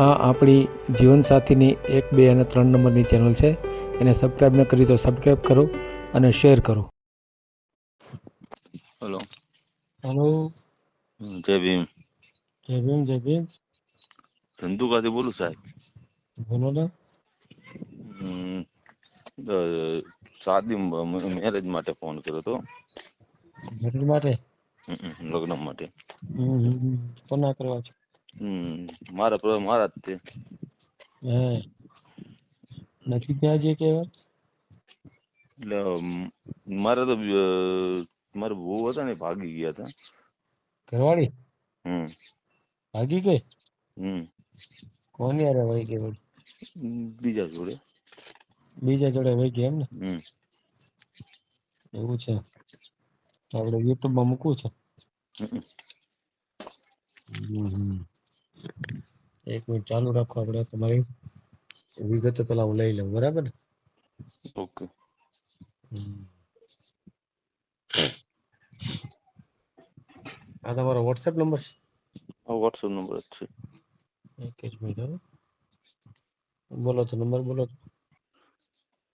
આ આપણી જીવનસાથીની એક બે અને ત્રણ નંબરની ચેનલ છે. એને સબસ્ક્રાઈબ ન કરી તો સબસ્ક્રાઈબ કરો અને શેર કરો. હેલો હેલો જય ભીમ. જય ભીમ જય ભીમ. ધંધુકાથી બોલું સાહેબ? બોલો ને. શાદી મેરેજ માટે ફોન કર્યો હતો મેરેજ માટે? લગ્ન માટે. કોના કરવા છે. હમ, મારા પર મારા જ તે હે નથી ત્યાં જે કે એટલે મારા તો મારા બહુ હતા ને ભાગી ગયા હતા. ઘરવાળી? હમ. ભાગી ગઈ? હમ. કોની અરે વહી ગઈ વળી? બીજા જોડે. બીજા જોડે વહી ગઈ એમ ને? હમ. એવું છે. આપડે આપણે યુટ્યુબમાં મૂકવું છે? હમ હમ. એક મિનિટ ચાલુ રાખો આપણે તમારી વિગતો પેલા હું લઈ લઉં બરાબર ને? ઓકે. આ તમારો વોટ્સએપ નંબર છે? આ વોટ્સઅપ નંબર જ છે. એક જ મિનિટ હો. બોલો તો નંબર બોલો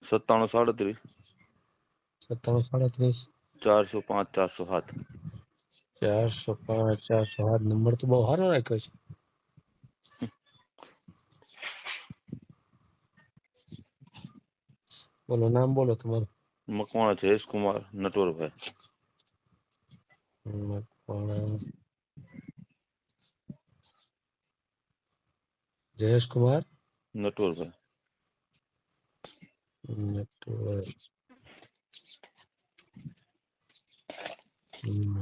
સત્તાણું સાડત્રીસ. સત્તાણું સાડત્રીસ. ચારસો પાંચ ચારસો સાત. ચારસો પાંચ ચારસો સાત. નંબર તો બહુ સારો રાખ્યો છે. બોલો નામ બોલો તમારું મકવાણા જયેશ કુમાર નટવરભાઈ મકવાણા જયેશ કુમાર નટવરભાઈ નટવર હમ.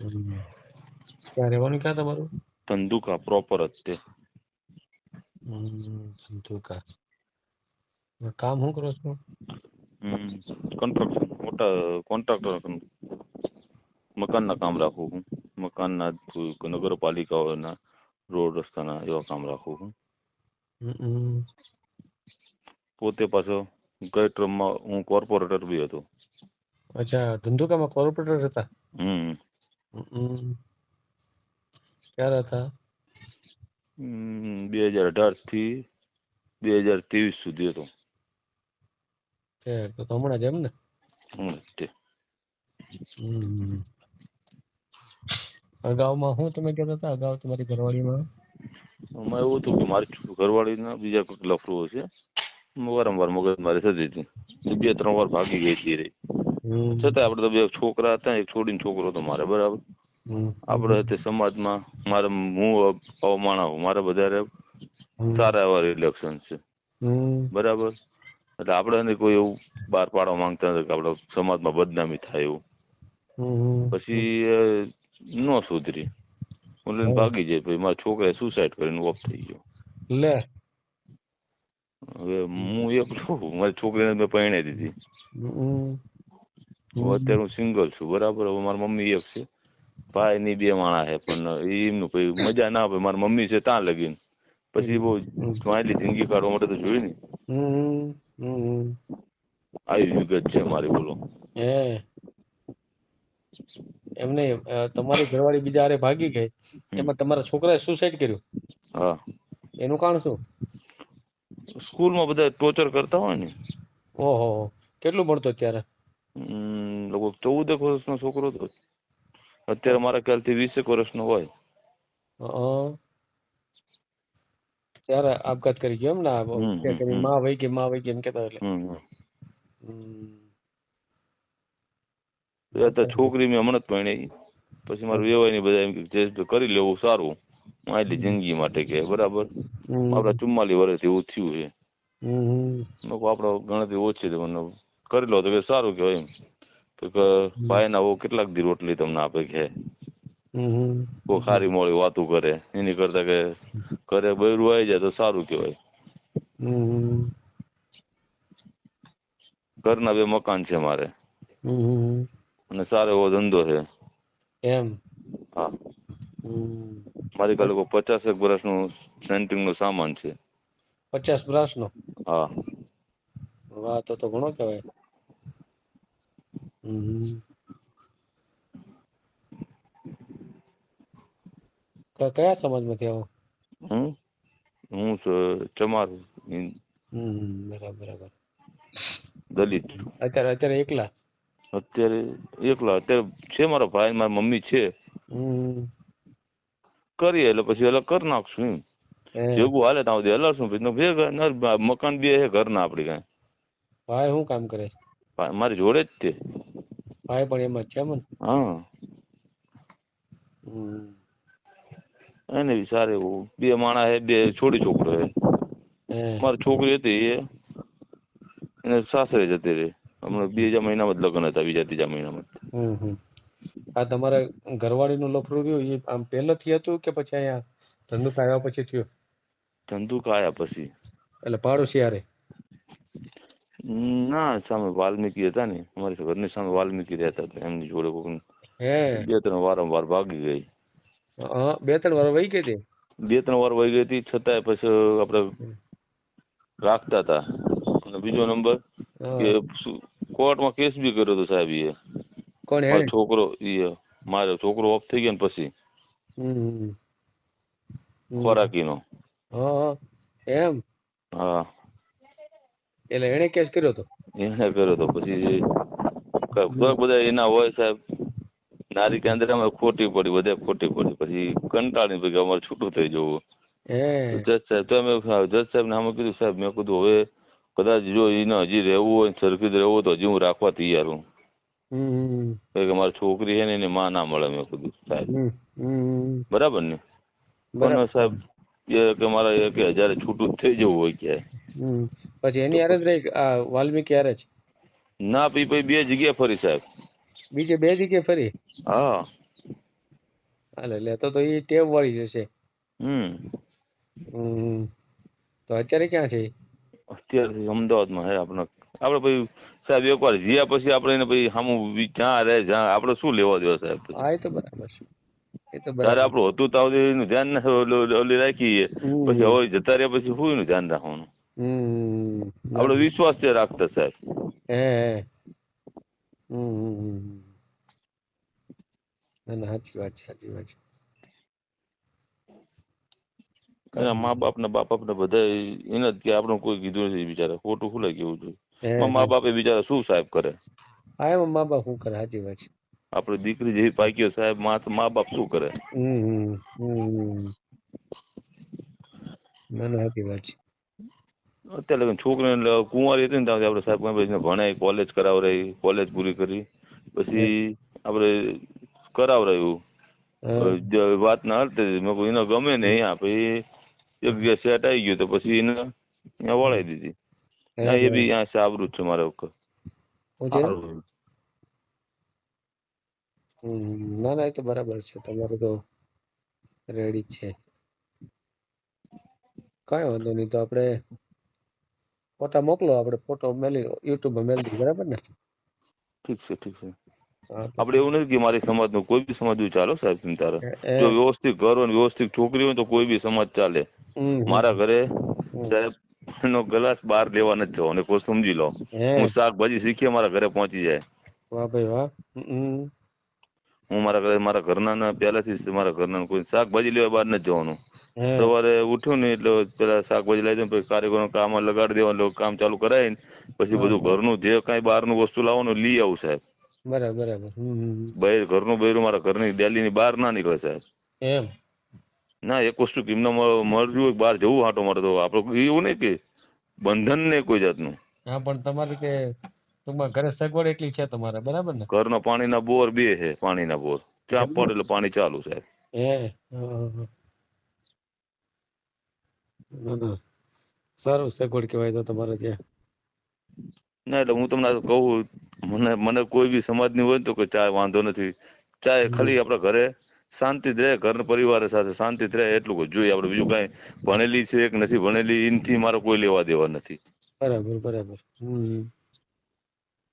હમ. ક્યાં રહેવાનું ક્યાં તમારું ધંધુકા પ્રોપર જ તે હમ ધંધુકા કામ શું કરો છો કન્સ્ટ્રક્શન મોટા કોન્ટ્રાક્ટર મકાનના કામ રાખું હું મકાનના કોઈ નગરપાલિકાઓના રોડ રસ્તાના એવા કામ રાખું છું હમ. પોતે પાછો ગઈ ટ્રમમાં હું કોર્પોરેટર બી હતો અચ્છા ધંધુકામાં કોર્પોરેટર હતા હમ હમ. ક્યારે હતા હમ, બે હજાર અઢારથી બે હજાર ત્રેવીસ સુધી હતો. હમણાં જ એમ ને? હમણાં જ તે. અગાઉમાં શું તમે કહેતા હતા? અગાઉ તમારી ઘરવાળીમાં? એમાં એવું હતું કે મારી ઘરવાળીના બીજા કોઈક લફડું છે વારંવાર મગજ મારી થતી હતી. બે ત્રણ વાર ભાગી ગઈ હતી રે છતાં આપણે તો બે છોકરા હતા એક છોડીને છોકરો હતો મારે બરાબર. આપણે તે સમાજમાં મારે હું અવમાણા મારે વધારે સારા એવા રિલેક્શન છે. બરાબર? એટલે આપણે કોઈ એવું બહાર પાડવા માંગતા નથી કે આપણે સમાજમાં બદનામી થાય એવું. પછી નો સુધરી. હું લઈને ભાગી જાય. પછી મારા છોકરાએ સુસાઇડ કરીને ઓફ થઈ ગયો. લે. હવે હું એકલો મારી છોકરીને મેં પરણાવી દીધી. અત્યારે હું સિંગલ છું. બરાબર? હવે મારી મમ્મી એક છે. ભાઈ ની બે માણા છે પણ એમનું પછી મજા ના આવે. મારી મમ્મી છે ત્યાં લગીન. પછી બહુ સ્માઈલી જિંદગી કાઢવા માટે તો જોયું ને. આવી વિગત છે મારી બોલો. હે. એમ તમારી ઘરવાળી બીજા હારે ભાગી ગઈ. એમાં તમારા છોકરાએ સુસાઇડ કર્યું. હા. એનું કારણ શું? સ્કૂલમાં બધા ટોર્ચર કરતા હોય ને. ઓહો. કેટલું ભણતો ત્યારે લગભગ ચૌદેક વર્ષનો છોકરો હતો અત્યારે મારા ખ્યાલથી વીસેક વર્ષનો હોય. ત્યારે આપઘાત કરી ગયો એમ ને. માં વહી ગઈ માં વહી ગઈ એમ કેતા એટલે. છોકરી મેં હમણાં જ પરણી પછી મારું વેવાયની બધા એમ કે કરી લેવું સારું. આટલી જિંદગી માટે કે બરાબર. આપડા ચુમ્માલી વર્ષથી એવું થયું છે. આપડે ગણતરી ઓછી છે મને કરી લો તો સારું કેવાય એમ. તો કે ભાઈ ના કેટલાક દી રોટલી તમને આપે કે. કોઈ ખારી મોળી વાતું કરે. એની કરતા કે ઘરે બૈરું આવી જાય તો સારું કહેવાય. ઘરના બે મકાન છે મારે. અને સારો એવો ધંધો છે. એમ? હા. હમ. મારી ઘરે લગભગ વર્ષ વર્ષનું સેન્ટિંગ નો સામાન છે. પચાસ બ્રાસ નો હા. વાહ તો તો ઘણો કહેવાય. હમ ક- કયા સમાજમાંથી આવો? હું? ચમાર બરાબર બરાબર. દલિત. અત્યારે અત્યારે એકલા? અત્યારે એકલા. અત્યારે છે મારો ભાઈ મારી મમ્મી છે. કરીએ એટલે પછી અલગ કરી નાખશું એમ. જેવું હાલે ત્યાં સુધી હલાવશું પછી ભેગા મકાન બે છે ઘરના આપડી કઈ. ભાઈ શું કામ કરે મારી જોડે જ તે. ભાઈ પણ એમ જ છે એમ ને હા એને બી સારું એવું. બે માણા હે બે છોડી છોકરો હે. મારી છોકરી હતી એ. એને સાસરે જતી રહી. હમણાં બીજા મહિનામાં જ લગ્ન હતા બીજા ત્રીજા મહિનામાં આ તમારા ઘરવાળીનું લફડું રહ્યું? એ આમ પહેલેથી હતું કે પછી અહીંયા ધંધુકા આવ્યા પછી થયું? ધંધુકા આવ્યા પછી. એટલે પાડોશી હારે? ના સામે વાલ્મીકી હતા ને. અમારી ઘરની સામે વાલ્મીકી રહેતા હતા એમની જોડે કોક બે ત્રણ વારંવાર ભાગી ગઈ. બે ત્રણ વાર વહી ગઈ હતી? બે ત્રણ વાર વહી ગઈ હતી છતાંય પછી આપણે રાખતા હતા. અને બીજો નંબર કે કોર્ટમાં કેસ બી કર્યો હતો સાહેબ એ કોણ હે? છોકરો એ મારો છોકરો ઓફ થઈ ગયો ને પછી. ખોરાકીનો. એમ? હા. એટલે એને કેસ કર્યો તો એને કર્યો તો પછી બધા એના હોય સાહેબ. નારી કેન્દ્રમાં ખોટી પડી બધે ખોટી પડી. પછી કંટાળી પછી અમારે છૂટું થઈ જવું. જજ સાહેબ તો અમે જજ સાહેબ ને અમે કીધું સાહેબ મેં કીધું હવે કદાચ જો એને હજી રહેવું હોય સરખી જ રહેવું હોય તો હજી હું રાખવા તૈયાર હું. કે મારી છોકરી છે ને એની માં ના મળે મેં કીધું સાહેબ. બરાબર ને? સાહેબ કે મારા એક હજાર છૂટું થઈ જવું હોય કે પછી એની હારે જ રહી વાલ્મીકી હારે જ? ના પી પછી બે જગ્યા ફરી સાહેબ. બીજે બે જગ્યા ફરી? હા. હાલે લે તો તો એ ટેવ વાળી જશે હમ. તો અત્યારે ક્યાં છે અત્યારે અમદાવાદમાં હે આપણે. આપણે પછી સાહેબ એકવાર જીયા પછી આપણે એને પછી સામું ક્યાં રહે જ્યાં? આપણે શું લેવા દેવા સાહેબ? હા એ તો બરાબર છે. એ તો ત્યારે બરાબર. આપણું હતું તાવ એનું ધ્યાન ના ઓલી રાખીએ. પછી હવે જતા રહ્યા પછી શું એનું ધ્યાન રાખવાનું? હમ. વિશ્વાસ છે રાખતા સાહેબ. હે. ના સાચી વાત છે સાચી વાત છે. એના મા બાપ ને બાપ બાપ ને બધા એને જ કે આપણે કોઈ કીધું નથી બિચારા. ખોટું શું લઈ કેવું જોઈએ હે, પણ મા બિચારા શું સાહેબ કરે? હા એમાં મા બાપ શું કરે? સાચી વાત છે. આપણે દીકરી જેવી પાક્યો સાહેબ મા મા બાપ શું કરે? હમ હમ હમ. હમ. ના ના સાચી વાત છે. અત્યારે લગન છોકરીને કુંવારી હતી ને ત્યાં આપણે સાહેબ ભણાઈ કોલેજ કરાવરાઈ કોલેજ પૂરી કરી. પછી આપણે કરાવરાયું. વાત ના હાલતી. મેં કીધું એને ગમે ને અહીંયા પછી એક જગ્યા સેટ આવી ગયો તો પછી એને અહીંયા વળાઈ દીધી. એ બી અહીંયા સાબરું જ છે મારા વખત. હમ ના ના એ તો બરાબર છે. તમારું તો રેડી જ છે. કઈ વાંધો નહીં તો આપણે ફોટા મોકલો આપણે ફોટો મેલી યુટ્યુબમાં મેલી દઈએ બરાબર ને? ઠીક છે ઠીક છે. આપણે એવું નથી કે મારી સમાજનું કોઈ બી સમાજ ચાલો સાહેબ તમે તારે. જો વ્યવસ્થિત ઘર હોય ને વ્યવસ્થિત છોકરી હોય તો કોઈ બી સમાજ ચાલે. મારા ઘરે સાહેબ નો ગ્લાસ બહાર લેવા નથી જવાનો કોઈ સમજી લો. હું. શાકભાજી શીખીએ મારા ઘરે પહોંચી જાય. વાહ ભાઈ વાહ. હું મારા મારા ઘરના ને પહેલાથી મારા ઘરના કોઈ શાકભાજી લેવા બહાર નથી જવાનું. સવારે ઉઠ્યું ને એટલે પેલા શાકભાજી લઈ પછી કારીગરો કામ લગાડી દેવાનું કામ ચાલુ કરાવીને પછી બધું. ઘરનું જે કઈ બહારનું વસ્તુ લાવવાનું લઈ આવું સાહેબ. બરાબર બરાબર. ઘરનું બૈરું મારા ઘરની ડેલીની બહાર ના નીકળે સાહેબ. એમ? ના એક વસ્તુ કે એમને મ- મળ્યું હોય બહાર જવું હાટો મારે તો આપડે એવું નહીં કે બંધન નહીં કોઈ જાતનું. હા પણ તમારે કે ટૂંકમાં ઘરે સગવડ એટલી છે તમારે બરાબર ને? ઘરના પાણીના બોર બે છે પાણીના બોર. ચાપ પડે એટલે પાણી ચાલુ સાહેબ હે. ના ના સારું સગવડ કહેવાય તો તમારે ત્યાં. ના એટલે હું તમને કહું મને મને કોઈ બી સમાજની હોય તો કે ચાય વાંધો નથી. ચાય ખાલી આપણા ઘરે શાંતિ રહે ઘર પરિવાર સાથે શાંતિ રહે એટલું જોઈએ આપણે બીજું કઈ ભણેલી છે કે નથી ભણેલી એનથી મારો કોઈ લેવા દેવા નથી. બરાબર બરાબર. હમ.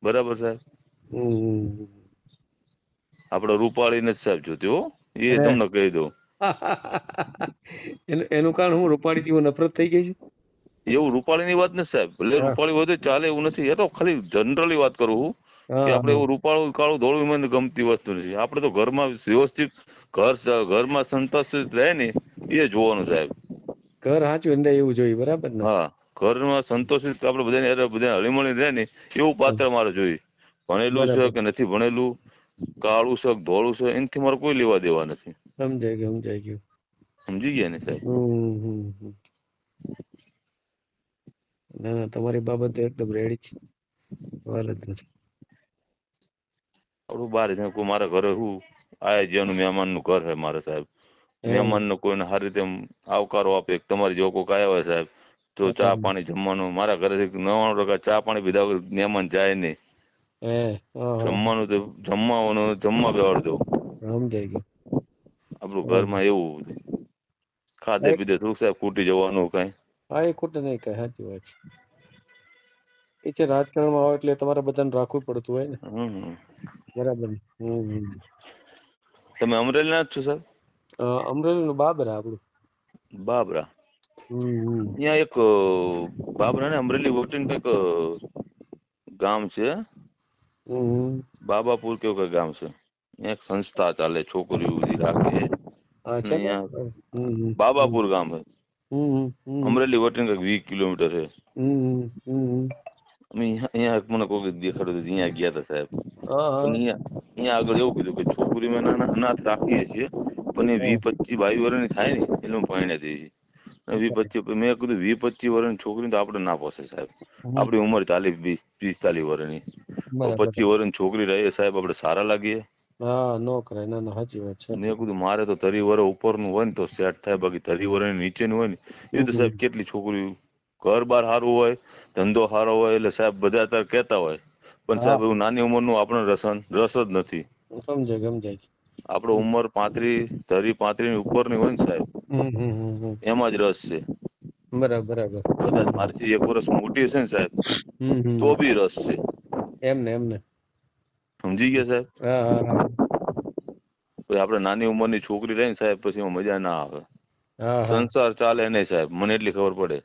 બરાબર સાહેબ? હમ. રૂપાળી નથી સાહેબ જોતી હો. એ તમને કહી દઉં. એનું કારણ હું રૂપાળી થી નફરત થઈ ગઈ છે? એવું રૂપાળીની વાત નથી સાહેબ. એટલે રૂપાળી હોય તો ચાલે એવું નથી. એ તો ખાલી જનરલી વાત કરું હું. કે આપણે એવું રૂપાળું કાળું ધોળું મને ગમતી વસ્તુ નથી. આપણે તો ઘરમાં વ્યવસ્થિત ઘર ઘરમાં સંતોષિત રહે ને એ જોવાનું સાહેબ. ઘર સાચું એટલે એવું જોઈએ બરાબર ને? હા. ઘરમાં સંતોષિત આપણે બધાને બધા હળીમળી રહે ને એવું પાત્ર મારે જોઈએ. ભણેલું છે કે નથી ભણેલું? કાળું છે ધોળું છે? એનાથી મારે કોઈ લેવા દેવા નથી. સમજાય ગયું સમજાઈ ગયું. સમજી ગયા ને સાહેબ. ના ના તમારી બાબત તો એકદમ રેડી છે. જ નથી. આપણું બહાર છે કોઈ મારા ઘરે હું આયા જ્યાંનું મહેમાનનું ઘર છે મારે સાહેબ. મહેમાન નો કોઈને સારી રીતે આવકારો આપે તમારી જો કોઈ આવ્યા હોય સાહેબ. તો ચા પાણી જમવાનું. મારા ઘરેથી નવાણું ટકા ચા પાણી પીધા વગર મહેમાન જાય નહીં. જમવાનું તો જમવાનું જમવા બેવાડ દો. સમજાઈ ગયું. આપણું ઘરમાં એવું ખાધે પીધે શું સાહેબ ખૂટી જવાનું કઈ. હા એ ખોટું નહીં કઈ સાચી વાત છે. એ છે રાજકારણમાં આવે એટલે તમારે બધાને રાખવું પડતું હોય ને. બરાબર. તમે અમરેલી ના જ છો સાહેબ અમરેલી નું બાબરા આપણું. બાબરા. હમ એક બાબરા ને અમરેલી વચ્ચે કંઈક ગામ છે. બાબાપુર કેવું કઈ ગામ છે. એક સંસ્થા ચાલે છોકરીઓ બધી રાખે. બાબાપુર ગામ છે. અમરેલી વચ્ચે કંઈક વીસ કિલોમીટર છે. અમે અહીંયા મને કોઈ દેખાડ્યું હતું અહીંયા ગયા હતા સાહેબ. પણ અહીંયા આગળ એવું કીધું કે છોકરી મેં નાના અનાથ રાખીએ છીએ પણ એ વી પચીસ બાવીસ વર્ષની થાય ને એટલે હું પરણે થઈ વી પચીસ મેં કીધું વી પચીસ વર્ષની છોકરી તો આપણે ના પોસે સાહેબ. આપણી ઉંમર ચાલીસ વીસ પિસ્તાલીસ વર્ષની બરાબર. પચીસ વર્ષની છોકરી રહીએ સાહેબ આપણે સારા લાગીએ. હા નો કરાય ના ના સાચી વાત છે. મેં કીધું મારે તો ધરી વર ઉપરનું હોય ને તો સેટ થાય બાકી ધરી વર નીચેનું હોય ને એ તો સાહેબ કેટલી છોકરી ઘર બાર સારું હોય ધંધો સારો હોય એટલે સાહેબ બધા અત્યારે કહેતા હોય. પણ સાહેબ એવું નાની ઉંમરનું આપણે રસન રસ જ નથી. સમજાય સમજાય. આપણો ઉંમર પાંત્રીસ ધરી પાંત્રીસની ઉપરની હોય ને સાહેબ. એમાં જ રસ છે. બરાબર બરાબર. કદાચ મારથી એક વર્ષ મોટી હશે ને સાહેબ. તો બી રસ છે. એમને એમને. સમજી ગયા સાહેબ? પછી આપણે નાની ઉંમરની છોકરી રહી ને સાહેબ પછી મજા ના આવે. સંસાર ચાલે નહીં સાહેબ મને એટલી ખબર પડે.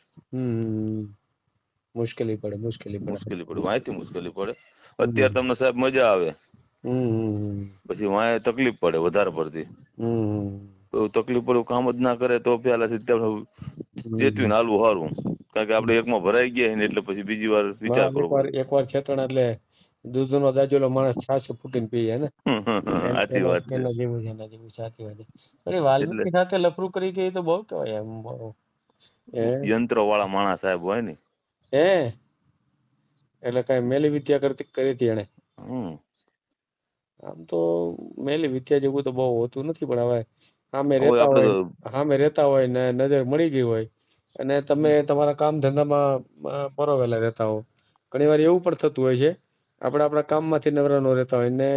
મુશ્કેલી પડે મુશ્કેલી પડે. મુશ્કેલી પડે માહિતી મુશ્કેલી પડે. અત્યારે તમને સાહેબ મજા આવે. પછી વાંય તકલીફ પડે વધારે પડતી. તકલીફ પડે કામ જ ના કરે તો પેલા ચેતવીને હાલવું સારું કારણ કે આપણે એકમાં ભરાઈ ગયા ને એટલે પછી બીજી વાર વિચાર કરવો એકવાર એકવાર છેતણ એટલે દૂધનો દાજોલો માણસ છાસ ફૂટીને પીએ ને? સાચી વાત છે. એના જેવું છે એના જેવું સાચી વાત છે. અરે વાલ્મીકી સાથે લફરું કરી ગઈ તો બહુ કહેવાય એમ બહુ. યંત્ર વાળા માણસ સાહેબ હોય ને. હે? એટલે કઈ મેલી વિદ્યા કરતી કરી હતી એને હમ. આમ તો મેલી વિદ્યા જેવું તો બહુ હોતું નથી પણ હવે સામે રેતા રહેતા હોય સામે રહેતા હોય ને નજર મળી ગઈ હોય અને તમે તમારા કામ ધંધામાં પરોવેલા રહેતા હો. ઘણી વાર એવું પણ થતું હોય છે આપણે આપણા કામમાંથી નવરા ન રહેતા હોય ને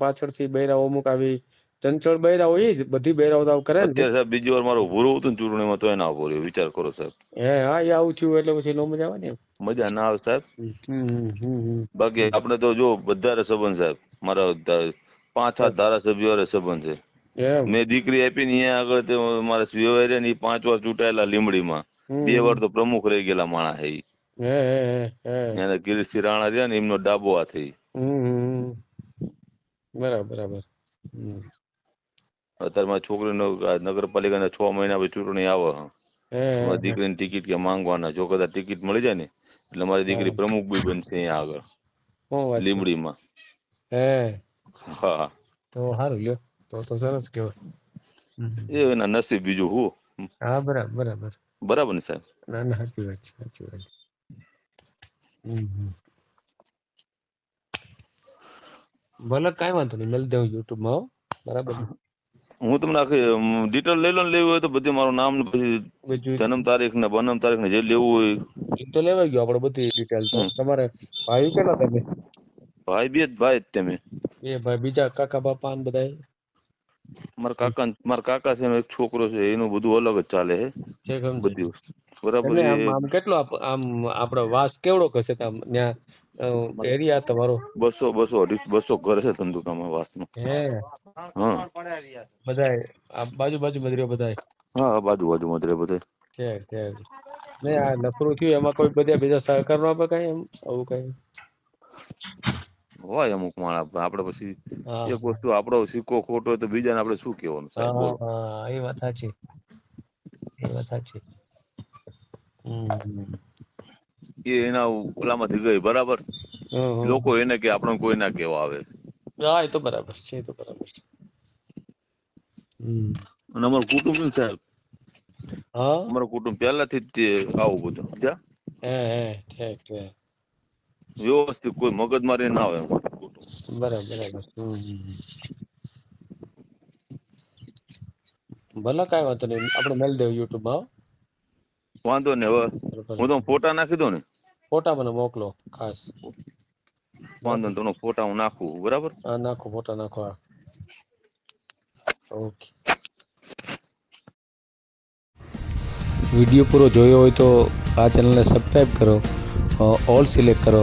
પાછળથી બૈરાઓ અમુક આવી ચંચળ બૈરા હોય જ બધી બૈરાઓ તો કરે ને. સાહેબ બીજી વાર મારો ભૂરો હતું ને ચૂંટણીમાં તો એના ભૂરો વિચાર કરો સાહેબ. હે હા એ આવું થયું એટલે પછી નો મજા આવે ને મજા ના આવે સાહેબ. બાકી આપણે તો જો બધા સંબંધ સાહેબ. મારા પાંચ સાત. ધારાસભ્યો હારે સંબંધ છે. મેં દીકરી આપી ને અહીંયા આગળ તે મારા વ્યવહાર ને પાંચ વાર ચૂંટાયેલા લીમડીમાં બે વાર તો પ્રમુખ રહી ગયેલા માણા હે એને ગિરીશસિંહ રાણા રહ્યા ને એમનો ડાબો આ થઈ. બરાબર બરાબર. અત્યારે મારી છોકરીનો નગરપાલિકાના છ મહિના પછી ચૂંટણી આવે મારી દીકરીની ટિકિટ કે માંગવાના. જો કદાચ ટિકિટ મળી જાય ને એટલે મારી દીકરી પ્રમુખ બી બનશે અહીંયા આગળ. લીમડીમાં હે હા તો સારું લ્યો તો તો સરસ કહેવાય હમ. એ એના નસીબ બીજું હું હા બરાબર બરાબર બરાબર ને સાહેબ ના ના સાચી વાત છે સાચી વાત છે. હમ હમ. ભલે કાંઈ વાંધો નહીં મેલ દેવું યુટ્યુબમાં હો બરાબર ને? હું તમને આખી ડિટેલ લઈ લો ને લેવી હોય તો બધી મારું નામ ને પછી બીજું જન્મ તારીખ ને બનમ તારીખ ને જે લેવું હોય ઈ તો લેવાઈ ગયું આપણે બધી ડિટેલ તો હમ. તમારે ભાઈ કેટલા તમે ભાઈ બે જ ભાઈ જ તમે. એ ભાઈ બીજા કાકા બાપા ને બધા મારા કાકા મારા કાકા છે એક છોકરો છે એનું બધું અલગ જ ચાલે છે બધી બરાબર આમ કેટલો આમ આપણો વાસ કેવડો કરશે ત્યાં એરિયા તમારો. બસો બસો અઢી બસો ઘર છે ધંધુકામાં વાતમાં હે? હા. બધાય આ બાજુ બાજુ મદરીઓ બધા હા બાજુ બાજુ મધરે બધે છે છે. ને આ લફરું થયું એમાં કોઈ બધા બીજા સહકાર નો આપે કઈ એમ? આવું કઈ? હોય અમુક માણસ આપડે પછી એક વસ્તુ આપડો સિક્કો ખોટો હોય તો બીજાને આપણે શું કહેવાનું સાહેબ બોલો. એ વાત સાચી. એ વાત સાચી. એ એના ઓલામાંથી ગઈ બરાબર. લોકો એને કે આપણે કોઈ ના કેવા આવે. હા એ તો બરાબર છે એ તો બરાબર છે. અને અમારું કુટુંબ શું સાહેબ? હા? અમારું કુટુંબ પહેલાથી જ તે આવું બધું સમજ્યા? હે હે ઠીક ઠીક. વ્યવસ્થિત કોઈ મગજમારી ના હોય બરાબર બરાબર. ભલે કઈ વાંધો નહીં. આપણે મેલ દેવ યુટ્યુબમાં વાંધો નહીં હવે હું તો ફોટા નાખી દઉં ને? ફોટા મને મોકલો ખાસ. વાંધો નહીં તમને ફોટા હું નાખું બરાબર? હા નાખો ફોટા નાખો હા. ઓકે. વીડિયો પૂરો જોયો હોય તો આ ચેનલને સબસ્ક્રાઈબ કરો ઓલ સિલેક્ટ કરો